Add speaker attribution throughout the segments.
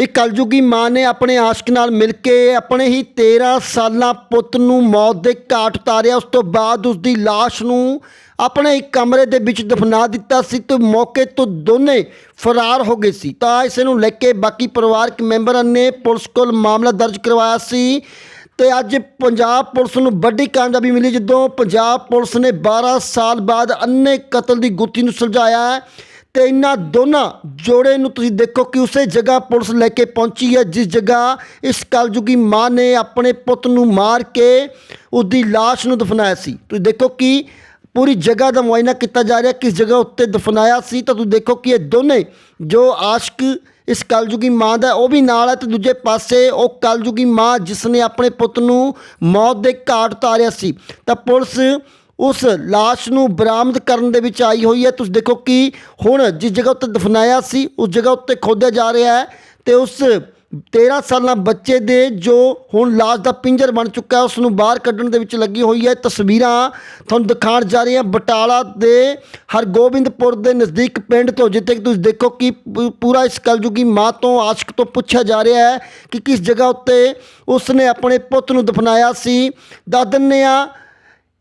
Speaker 1: ਇੱਕ ਕਲਯੁਗੀ ਮਾਂ ਨੇ ਆਪਣੇ ਆਸ਼ਕ ਨਾਲ ਮਿਲ ਕੇ ਆਪਣੇ ਹੀ 13 ਸਾਲਾਂ ਪੁੱਤ ਨੂੰ ਮੌਤ ਦੇ ਘਾਟ ਉਤਾਰਿਆ ਉਸ ਤੋਂ ਬਾਅਦ ਉਸ ਦੀ ਲਾਸ਼ ਨੂੰ ਆਪਣੇ ਇੱਕ ਕਮਰੇ ਦੇ ਵਿੱਚ ਦਫਨਾ ਦਿੱਤਾ ਸੀ ਤੇ ਮੌਕੇ ਤੋਂ ਦੋਨੇ ਫਰਾਰ ਹੋ ਗਏ ਸੀ। ਤਾਂ ਇਸ ਨੂੰ ਲੈ ਕੇ ਬਾਕੀ ਪਰਿਵਾਰਕ ਮੈਂਬਰਾਂ ਨੇ ਪੁਲਿਸ ਕੋਲ ਮਾਮਲਾ ਦਰਜ ਕਰਵਾਇਆ ਸੀ ਤੇ ਅੱਜ ਪੰਜਾਬ ਪੁਲਿਸ ਨੂੰ ਵੱਡੀ ਕਾਮਯਾਬੀ ਮਿਲੀ ਜਦੋਂ ਪੰਜਾਬ ਪੁਲਿਸ ਨੇ 12 ਸਾਲ ਬਾਅਦ ਅੰਨੇ ਕਤਲ ਦੀ ਗੁੱਥੀ ਨੂੰ ਸੁਲਝਾਇਆ। ਤੇ ਇਹਨਾਂ ਦੋਨਾਂ ਜੋੜੇ ਨੂੰ ਤੁਸੀਂ ਦੇਖੋ ਕਿ ਉਸੇ ਜਗ੍ਹਾ ਪੁਲਿਸ ਲੈ ਕੇ ਪਹੁੰਚੀ ਹੈ, ਜਿਸ ਜਗ੍ਹਾ ਇਸ ਕਲਯੁਗੀ ਮਾਂ ਨੇ ਆਪਣੇ ਪੁੱਤ ਨੂੰ ਮਾਰ ਕੇ ਉਸ ਦੀ ਲਾਸ਼ ਨੂੰ ਦਫਨਾਇਆ ਸੀ। ਤੁਸੀਂ ਦੇਖੋ ਕਿ ਪੂਰੀ ਜਗ੍ਹਾ ਦਾ ਮੁਆਇਨਾ ਕੀਤਾ ਜਾ ਰਿਹਾ ਕਿਸ ਜਗ੍ਹਾ ਉੱਤੇ ਦਫਨਾਇਆ ਸੀ, ਤਾਂ ਤੁਸੀਂ ਦੇਖੋ ਕਿ ਇਹ ਦੋਨੇ ਜੋ ਆਸ਼ਕ ਇਸ ਕਲਯੁਗੀ ਮਾਂ ਦਾ ਉਹ ਵੀ ਨਾਲ ਹੈ ਤੇ ਦੂਜੇ ਪਾਸੇ ਉਹ ਕਲਯੁਗੀ ਮਾਂ ਜਿਸ ਨੇ ਆਪਣੇ ਪੁੱਤ ਨੂੰ ਮੌਤ ਦੇ ਘਾਟ ਉਤਾਰਿਆ ਸੀ। ਤਾਂ ਪੁਲਿਸ ਉਸ ਲਾਸ਼ ਨੂੰ ਬਰਾਮਦ ਕਰਨ ਦੇ ਵਿੱਚ ਆਈ ਹੋਈ ਹੈ। ਤੁਸੀਂ ਦੇਖੋ ਕਿ ਹੁਣ ਜਿਸ ਜਗ੍ਹਾ ਉੱਤੇ ਦਫਨਾਇਆ ਸੀ, ਉਸ ਜਗ੍ਹਾ ਉੱਤੇ ਖੋਦਿਆ ਜਾ ਰਿਹਾ ਹੈ ਤੇ ਉਸ 13 ਸਾਲਾਂ ਬੱਚੇ ਦੇ ਜੋ ਹੁਣ ਲਾਸ਼ ਦਾ ਪਿੰਜਰ ਬਣ ਚੁੱਕਾ ਉਸ ਨੂੰ ਬਾਹਰ ਕੱਢਣ ਦੇ ਵਿੱਚ ਲੱਗੀ ਹੋਈ ਹੈ। ਤਸਵੀਰਾਂ ਤੁਹਾਨੂੰ ਦਿਖਾਉਣ ਜਾ ਰਹੀਆਂ ਬਟਾਲਾ ਦੇ ਹਰਗੋਬਿੰਦਪੁਰ ਦੇ ਨਜ਼ਦੀਕ ਪਿੰਡ ਤੋਂ, ਜਿੱਥੇ ਕਿ ਤੁਸੀਂ ਦੇਖੋ ਕਿ ਪੂ- ਪੂਰਾ ਇਸ ਕਲਯੁਗੀ ਮਾਂ ਤੋਂ ਆਸ਼ਕ ਤੋਂ ਪੁੱਛਿਆ ਜਾ ਰਿਹਾ ਹੈ ਕਿ ਕਿਸ ਜਗ੍ਹਾ ਉੱਤੇ ਉਸਨੇ ਆਪਣੇ ਪੁੱਤ ਨੂੰ ਦਫਨਾਇਆ ਸੀ। ਦੱਸ ਦਿੰਦੇ ਹਾਂ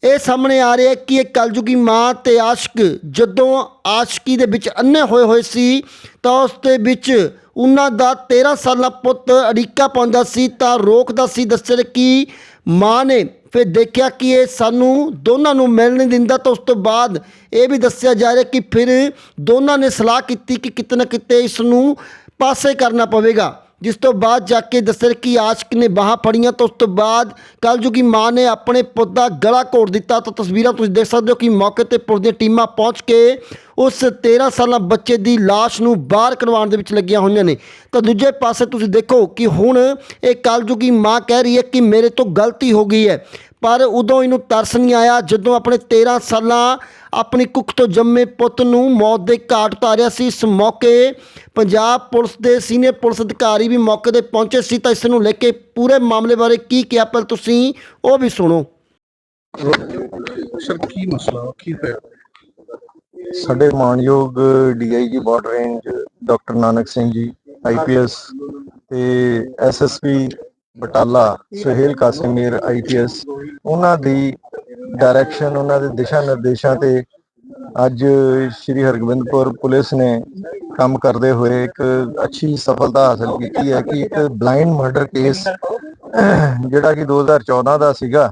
Speaker 1: ਇਹ ਸਾਹਮਣੇ ਆ ਰਿਹਾ ਕਿ ਇਹ ਕਲਯੁਗੀ ਮਾਂ ਤੇ ਆਸ਼ਕ ਜਦੋਂ ਆਸ਼ਕੀ ਦੇ ਵਿੱਚ ਅੰਨੇ ਹੋਏ ਹੋਏ ਸੀ ਤਾਂ ਉਸ ਦੇ ਵਿੱਚ ਉਹਨਾਂ ਦਾ 13 ਸਾਲਾ ਪੁੱਤ ਅੜਿੱਕਾ ਪਾਉਂਦਾ ਸੀ ਤਾਂ ਰੋਕਦਾ ਸੀ ਦੱਸਿਆ ਕਿ ਮਾਂ ਨੇ ਫਿਰ ਦੇਖਿਆ ਕਿ ਇਹ ਸਾਨੂੰ ਦੋਨਾਂ ਨੂੰ ਮਿਲ ਨਹੀਂ ਦਿੰਦਾ ਤਾਂ ਉਸ ਤੋਂ ਬਾਅਦ ਇਹ ਵੀ ਦੱਸਿਆ ਜਾ ਰਿਹਾ ਕਿ ਫਿਰ ਦੋਨਾਂ ਨੇ ਸਲਾਹ ਕੀਤੀ ਕਿ ਕਿਤੇ ਨਾ ਕਿਤੇ ਇਸ ਨੂੰ ਪਾਸੇ ਕਰਨਾ ਪਵੇਗਾ। ਜਿਸ ਤੋਂ ਬਾਅਦ ਜਾ ਕੇ ਦੱਸਿਆ ਕਿ ਆਸ਼ਕ ਨੇ ਬਾਹਾਂ ਫੜੀਆਂ ਤਾਂ ਉਸ ਤੋਂ ਬਾਅਦ ਕਲਯੁਗੀ ਮਾਂ ਨੇ ਆਪਣੇ ਪੁੱਤ ਦਾ ਗਲਾ ਘੋਟ ਦਿੱਤਾ। ਤਾਂ ਤਸਵੀਰਾਂ ਤੁਸੀਂ ਦੇਖ ਸਕਦੇ ਹੋ ਕਿ ਮੌਕੇ ਤੇ ਪੁਲਿਸ ਦੀਆਂ ਟੀਮਾਂ ਪਹੁੰਚ ਕੇ ਉਸ 13 ਸਾਲਾਂ ਬੱਚੇ ਦੀ ਲਾਸ਼ ਨੂੰ ਬਾਹਰ ਕਢਵਾਉਣ ਦੇ ਵਿੱਚ ਲੱਗੀਆਂ ਹੋਈਆਂ ਨੇ। ਤਾਂ ਦੂਜੇ ਪਾਸੇ ਤੁਸੀਂ ਦੇਖੋ ਕਿ ਹੁਣ ਇਹ ਕਲਯੁਗੀ ਮਾਂ ਕਹਿ ਰਹੀ ਹੈ ਕਿ ਮੇਰੇ ਤੋਂ ਗਲਤੀ ਹੋ ਗਈ ਹੈ। ਪਰ ਉਦੋਂ ਇਹਨੂੰ ਤਰਸ ਨਹੀਂ ਆਇਆ ਜਦੋਂ ਆਪਣੇ 13 ਸਾਲਾਂ ਆਪਣੀ ਕੁੱਖ ਤੋਂ ਜੰਮੇ ਪੁੱਤ ਨੂੰ ਮੌਤ ਦੇ ਘਾਟ ਉਤਾਰਿਆ ਸੀ ਇਸ ਮੌਕੇ ਪੰਜਾਬ ਪੁਲਿਸ ਦੇ ਸੀਨੀਅਰ ਪੁਲਿਸ ਅਧਿਕਾਰੀ ਵੀ ਮੌਕੇ ਤੇ ਪਹੁੰਚੇ ਸੀ ਤਾਂ ਇਸ ਨੂੰ ਲੈ ਕੇ ਪੂਰੇ ਮਾਮਲੇ ਬਾਰੇ ਕੀ ਕਿਹਾ ਪਰ ਤੁਸੀਂ ਉਹ ਵੀ ਸੁਣੋ
Speaker 2: ਸਰ ਕੀ ਮਸਲਾ? ਕੀ ਹੋਇਆ
Speaker 3: ਸਾਡੇ ਮਾਨਯੋਗ DIG border range doctor Nanak Singh ji IPS ਤੇ ਐਸਐਸਪੀ ਬਟਾਲਾ, ਸੁਹੇਲ ਕਾਸਿਮੀਰ ਆਈਪੀਐਸ ਉਹਨਾਂ ਦੀ ਡਾਇਰੈਕਸ਼ਨ ਉਹਨਾਂ ਦੇ ਦਿਸ਼ਾ ਨਿਰਦੇਸ਼ਾਂ ਤੇ ਅੱਜ ਸ਼੍ਰੀ ਹਰਗੋਬਿੰਦਪੁਰ ਪੁਲਿਸ ਨੇ ਕੰਮ ਕਰਦੇ ਹੋਏ ਇੱਕ ਅੱਛੀ ਸਫਲਤਾ ਹਾਸਲ ਕੀਤੀ ਹੈ ਕਿ ਇੱਕ ਬਲਾਈਂਡ ਮਰਡਰ ਕੇਸ ਜਿਹੜਾ ਕਿ 2014 ਦਾ ਸੀਗਾ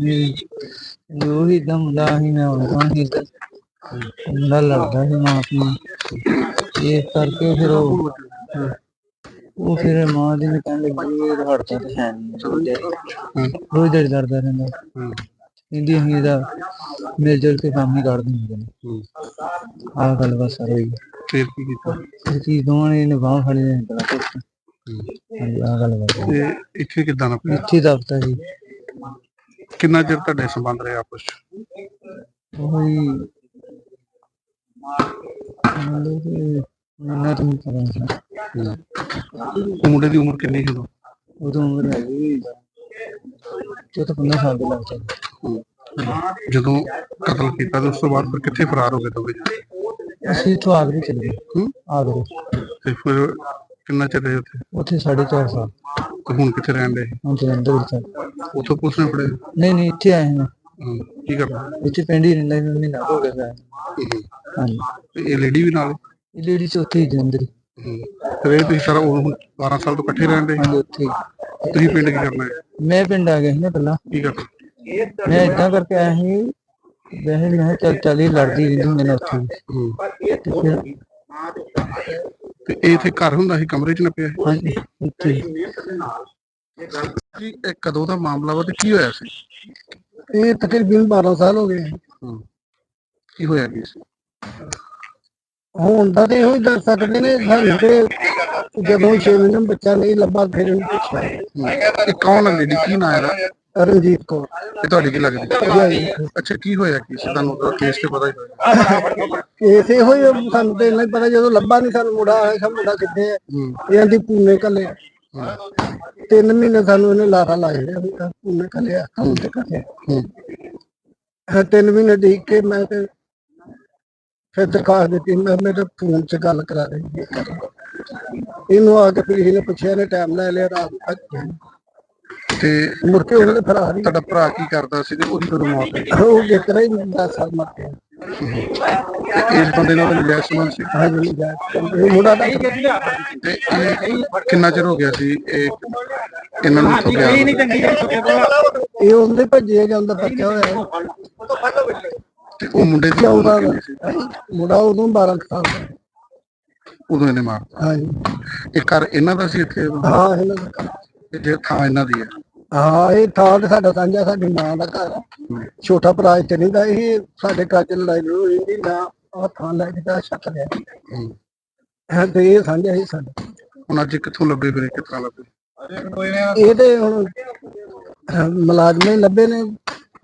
Speaker 4: ਜੋ ਹੀ ਦਮ ਦਾ ਹੀ ਮੈਂ ਉਹਨਾਂ ਹੀ ਮੁੰਡਾ ਲੜਦਾ ਸੀ ਮਾਂ ਆਪਣੀ ਇਹ ਕਰਕੇ ਫਿਰ ਉਹ ਉਹ ਫਿਰ ਮਾਂ ਦੀ ਨੇ ਕਹਿਣ ਲੱਗੀ ਇਹ ਹੜਦਾ ਤੇ ਹੈ ਨਹੀਂ ਰੋਜ਼ ਦਿਹਾੜੀ ਲੜਦਾ ਰਹਿੰਦਾ
Speaker 2: ਹੂੰ
Speaker 4: ਕਹਿੰਦੀ ਅਸੀਂ ਇਹਦਾ ਮਿਲ ਜੁਲ ਕੇ ਕੰਮ ਹੀ ਕਰ ਦਿੰਦੇ ਨੇ। ਆਹ ਗੱਲ ਬਸ ਸਰ ਹੋਈ
Speaker 2: ਫਿਰ ਕੀ ਕੀਤਾ?
Speaker 4: ਇਹ ਚੀਜ਼ ਦੋਵਾਂ ਨੇ ਬਾਹ ਫੜੀ ਨੇ। ਹਾਂਜੀ ਆਹ ਗੱਲ ਬਸ
Speaker 2: ਇੱਥੇ ਕਿੱਦਾਂ ਨਾ
Speaker 4: ਇੱਥੇ ਦਫਤਰ ਸੀ
Speaker 2: ਕਿੰਨਾ ਚਿਰ ਤੁਹਾਡੇ ਸੰਬੰਧ ਰਹੇ ਆਪਸ ਚ?
Speaker 4: ਉਹੀ ਤਾਂ
Speaker 2: ਮੁੰਡੇ ਦੀ ਉਮਰ ਕਿੰਨੀ ਸੀ ਉਦੋਂ?
Speaker 4: ਉਦੋਂ ਉਮਰ ਹੈਗੀ ਤਾਂ 15 ਸਾਲ ਦੇ ਲੱਗ ਜਾਂਦੇ।
Speaker 2: ਜਦੋਂ ਕਤਲ ਕੀਤਾ ਤੇ ਉਸ ਤੋਂ ਬਾਅਦ ਫਿਰ ਕਿੱਥੇ ਫਰਾਰ ਹੋ ਗਏ ਦੋਵੇਂ ਜਣੇ?
Speaker 4: ਅਸੀਂ ਇੱਥੋਂ ਆਗਰੇ ਚਲੇ ਗਏ? ਆਗਰੇ।
Speaker 2: ਤੇ ਫਿਰ ਕਿੰਨਾ ਚਿਰ ਰਹੇ ਉੱਥੇ?
Speaker 4: ਉੱਥੇ ਸਾਢੇ ਚਾਰ ਸਾਲ।
Speaker 2: ਤੇ ਹੁਣ ਕਿੱਥੇ ਰਹਿਣ ਦੇ
Speaker 4: ਹੁਣ ਜਲੰਧਰ ਵਿੱਚ ਆ।
Speaker 2: ਉੱਥੋਂ ਪੁਲਿਸ ਨੇ ਫੜੇ
Speaker 4: ਨਹੀਂ ਨਹੀਂ ਇੱਥੇ ਆਏ ਹਾਂ
Speaker 2: ਹੂੰ, ਕੀ ਕਰਨਾ
Speaker 4: ਇੱਥੇ ਪਿੰਡ ਹੀ ਰਹਿੰਦਾ ਮੈਨੂੰ ਮਹੀਨਾ ਹੋ ਗਿਆ ਹੈ
Speaker 2: ਹੂੰ।
Speaker 4: ਹਾਂਜੀ
Speaker 2: ਤੇ ਇਹ ਲੇਡੀ ਵੀ ਨਾਲ
Speaker 4: ਇਹ ਲੇਡੀ ਚ ਉੱਥੇ ਹੀ ਜਲੰਧਰ ਹੀ।
Speaker 2: ਹੂੰ। ਤੇ ਇਹ ਤੁਸੀਂ ਸਾਰਾ ਉਹ 12 ਸਾਲ ਤੋਂ ਇਕੱਠੇ ਰਹਿਣ ਦੇ
Speaker 4: ਹਾਂਜੀ ਉੱਥੇ ਹੀ।
Speaker 2: ਤੁਸੀਂ ਪਿੰਡ ਕੀ ਕਰਨਾ ਹੈ
Speaker 4: ਮੈਂ ਪਿੰਡ ਆ ਗਿਆ ਸੀ ਨਾ ਪਹਿਲਾਂ
Speaker 2: ਕੀ ਕਰਨਾ
Speaker 4: ਮੈਂ ਇਦਾਂ ਕਰਕੇ ਆਇਆ ਸੀ ਵੈਸੇ ਵੀ ਮੈਂ ਕਿਹਾ ਚੱਲ ਚੱਲ ਹੀ ਲੜਦੀ ਰਹਿੰਦੀ ਹੁੰਦੀ ਨੇ ਉੱਥੇ ਵੀ।
Speaker 2: ਹੂੰ।
Speaker 4: ਤੇ ਫਿਰ
Speaker 2: ਤੇ ਇਹ ਇੱਥੇ ਘਰ ਹੁੰਦਾ ਸੀ ਕਮਰੇ 'ਚ ਨੱਪਿਆ ਸੀ?
Speaker 4: ਹਾਂਜੀ ਹੀ।
Speaker 2: ਜੀ ਇਹ ਕਦੋਂ ਦਾ ਮਾਮਲਾ ਵਾ ਤੇ ਕੀ ਹੋਇਆ ਸੀ
Speaker 5: ਇਹ ਤਕਰੀਬਨ 12 ਸਾਲ ਹੋ ਗਏ
Speaker 2: ਹੂੰ। ਕੀ ਹੋਇਆ ਕੀ ਸੀ
Speaker 5: ਹੁਣ ਦਾ ਤੇ ਇਹੋ ਹੀ ਦੱਸ ਸਕਦੇ ਨੇ ਸਾਨੂੰ ਤੇ ਜਦੋਂ 6 ਮਹੀਨੇ ਬੱਚਾ ਨਹੀਂ ਲੱਭਾ ਫਿਰ ਇਹਨੂੰ ਪੁੱਛਿਆ।
Speaker 2: ਇਹ ਕੌਣ ਹੈ ਲੇਡੀ ਕੀ ਨਾਂ ਇਹਦਾ
Speaker 5: ਰਣਜੀਤ ਕੌਰ।
Speaker 2: ਇਹ ਤੁਹਾਡੀ ਕੀ ਲੱਗਦੀ? ਅੱਛਾ ਕੀ ਹੋਇਆ ਕੀ ਸੀ? ਤੁਹਾਨੂੰ ਤਾਂ ਕੇਸ ਤੇ ਪਤਾ ਹੀ ਹੋਇਆ।
Speaker 5: ਕੇਸ ਇਹੋ ਹੀ ਸਾਨੂੰ ਤੇ ਨਹੀਂ ਪਤਾ ਜਦੋਂ ਲੱਭਾ ਨਹੀਂ ਸਾਨੂੰ ਮੁੰਡਾ ਆਇਆ ਸਾ ਮੁੰਡਾ ਕਿੱਥੇ ਹੈ
Speaker 2: ਹੂੰ।
Speaker 5: ਇਹਨਾਂ ਦੀ ਪੂਨੇ ਕੱਲੇ ਤਿੰਨ ਮਹੀਨੇ ਸਾਨੂੰ ਇਹਨੇ ਲਾਰਾ ਲਾਇਆ ਰਿਹਾ ਪੂਨੇ ਕੱਲਿਆ ਕੰਮ ਤੇ ਕੱਲਿਆ
Speaker 2: ਹੂੰ।
Speaker 5: ਹਾਂ, ਤਿੰਨ ਮਹੀਨੇ ਦੇਖ ਕੇ ਮੈਂ ਤੇ ਫਿਰ ਦਰਖਾਸਤ ਦਿੱਤੀ ਮੈਂ ਮੇਰੇ ਫੋਨ 'ਚ ਗੱਲ ਕਰਾ ਰਹੀ ਇਹਨੂੰ ਆ ਕੇ ਪੁਲਿਸ ਨੇ ਪੁੱਛਿਆ ਨੇ ਟਾਈਮ ਲੈ ਲਿਆ ਰਾਤ ਤੱਕ।
Speaker 2: ਤੇ
Speaker 5: ਮੁੜ ਕੇ ਉਹਨੇ ਫਰਾਰ ਹੀ
Speaker 2: ਤੁਹਾਡਾ ਭਰਾ ਕੀ ਕਰਦਾ ਸੀ ਤੇ ਉਹਦੀ ਕਦੋਂ ਮੌਤ ਹੋਈ
Speaker 5: ਉਹ ਜਿੱਤਰਾ ਹੀ 10 ਸਾਲ ਮਰ ਗਿਆ।
Speaker 2: ਤੇ ਇਸ ਬੰਦੇ ਨਾਲ ਮਿਲਿਆ ਸੰਬੰਧ ਸੀ?
Speaker 5: ਨਹੀਂ ਜਾ ਇਹ ਮੁੰਡਾ ਦਾ
Speaker 2: ਤੇ ਇਹ ਕਿੰਨਾ ਚਿਰ ਹੋ ਗਿਆ ਸੀ ਇਹ ਇਹਨਾਂ ਨੂੰ ਇੱਥੋਂ ਗਿਆ?
Speaker 5: ਇਹ ਉਹਦੇ ਭੱਜੇ ਜਾਂਦਾ ਬੱਚਾ ਹੋਇਆ?
Speaker 2: ਤੇ ਉਹ ਮੁੰਡੇ ਦੀ
Speaker 5: ਦਾ
Speaker 2: ਸੀ।
Speaker 5: ਮੁੰਡਾ ਉਦੋਂ 12 ਕੁ ਸਾਲ ਦਾ।
Speaker 2: ਉਦੋਂ ਇਹਨੇ ਮਾਰਤਾ
Speaker 5: ਹਾਂਜੀ।
Speaker 2: ਇਹ ਘਰ ਇਹਨਾਂ ਦਾ ਸੀ ਇੱਥੇ?
Speaker 5: ਹਾਂ ਇਹਨਾਂ ਦਾ।
Speaker 2: ਇਹ ਜੇ ਥਾਂ ਇਹਨਾਂ ਦੀ ਹੈ?
Speaker 5: ਹਾਂ ਇਹ ਥਾਂ ਤੇ ਸਾਡਾ ਸਾਂਝਾ ਸਾਡੀ ਮਾਂ ਦਾ ਘਰ ਆ। ਛੋਟਾ ਭਰਾ ਇੱਥੇ ਨਹੀਂ ਦਾ ਇਹ ਸਾਡੇ ਘਰ ਚ ਲੜਾਈ ਲੜੂਈ ਹੋਈ ਨਾ ਆ ਥਾਂ ਲੈ ਕੇ ਦਾ ਛੱਤ ਲਿਆ
Speaker 2: ਹੂੰ।
Speaker 5: ਤੇ ਇਹ ਸਾਂਝਾ ਹੀ ਸਾਡਾ
Speaker 2: ਹੁਣ ਅੱਜ ਕਿੱਥੋਂ ਲੱਭੇ ਫਿਰ ਤਰ੍ਹਾਂ ਲੱਭੇ
Speaker 5: ਇਹ ਤੇ ਹੁਣ ਮੁਲਾਜ਼ਮ ਹੀ ਲੱਭੇ ਨੇ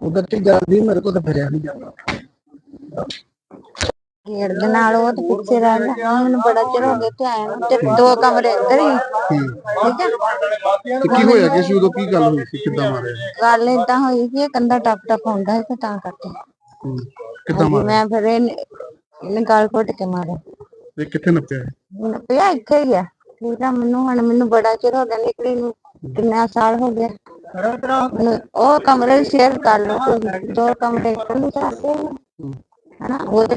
Speaker 5: ਉਧਰ ਤੇ ਜਾਂਦੀ ਮੇਰੇ ਕੋਲ ਤਾਂ ਫਿਰਿਆ ਨਹੀਂ ਜਾਂਦਾ
Speaker 6: ਗੇੜ ਦੇ ਨਾਲ ਉਹ ਤੇ ਪਿੱਛੇ ਰਹਿੰਦਾ ਹਾਂ ਮੈਨੂੰ ਬੜਾ ਚਿਰ ਹੋ ਗਿਆ ਤੇ ਆਇਆ ਨੂੰ ਤੇ ਦੋ ਕਮਰੇ ਅੰਦਰ ਹੀ। ਠੀਕ ਹੈ?
Speaker 2: ਤੇ ਕੀ ਹੋਇਆ ਕਿ ਸੀ? ਉਦੋਂ ਕੀ ਗੱਲ ਹੋਈ ਸੀ? ਕਿੱਦਾਂ ਮਾਰਿਆ?
Speaker 6: ਗੱਲ ਏਦਾਂ ਹੋਈ ਕਿ ਇਹ ਕੰਧਾ ਟੱਪ ਟੱਪ ਹੁੰਦਾ ਸੀ ਤੇ ਤਾਂ ਕਰਕੇ।
Speaker 2: ਹੂੰ। ਕਿੱਦਾਂ ਮਾਰਿਆ?
Speaker 6: ਮੈਂ ਫਿਰ ਇਹਨੇ ਇਹਨੇ ਗਾਲ ਘੁੱਟ ਕੇ ਮਾਰਿਆ।
Speaker 2: ਇਹ ਕਿੱਥੇ ਨੱਪਿਆ ਇਹ?
Speaker 6: ਮੈਨੂੰ ਪਿਆ ਇੱਥੇ ਹੀ ਆ। ਠੀਕ ਆ ਮੈਨੂੰ ਹੁਣ ਮੈਨੂੰ ਬੜਾ ਚਿਰ ਹੋ ਗਿਆ ਨਿਕਲੀ ਨੂੰ ਕਿੰਨਾ ਸਾਲ ਹੋ ਗਿਆ। ਮੈਨੂੰ ਉਹ ਕਮਰੇ ਸ਼ੇਅਰ ਕਰ ਲਓ ਤੁਸੀਂ। ਦੋ ਕਮਰੇ ਇਕੱਲੇ ਚਾਹਤੇ ਹਨਾ ਉਹ ਤੇ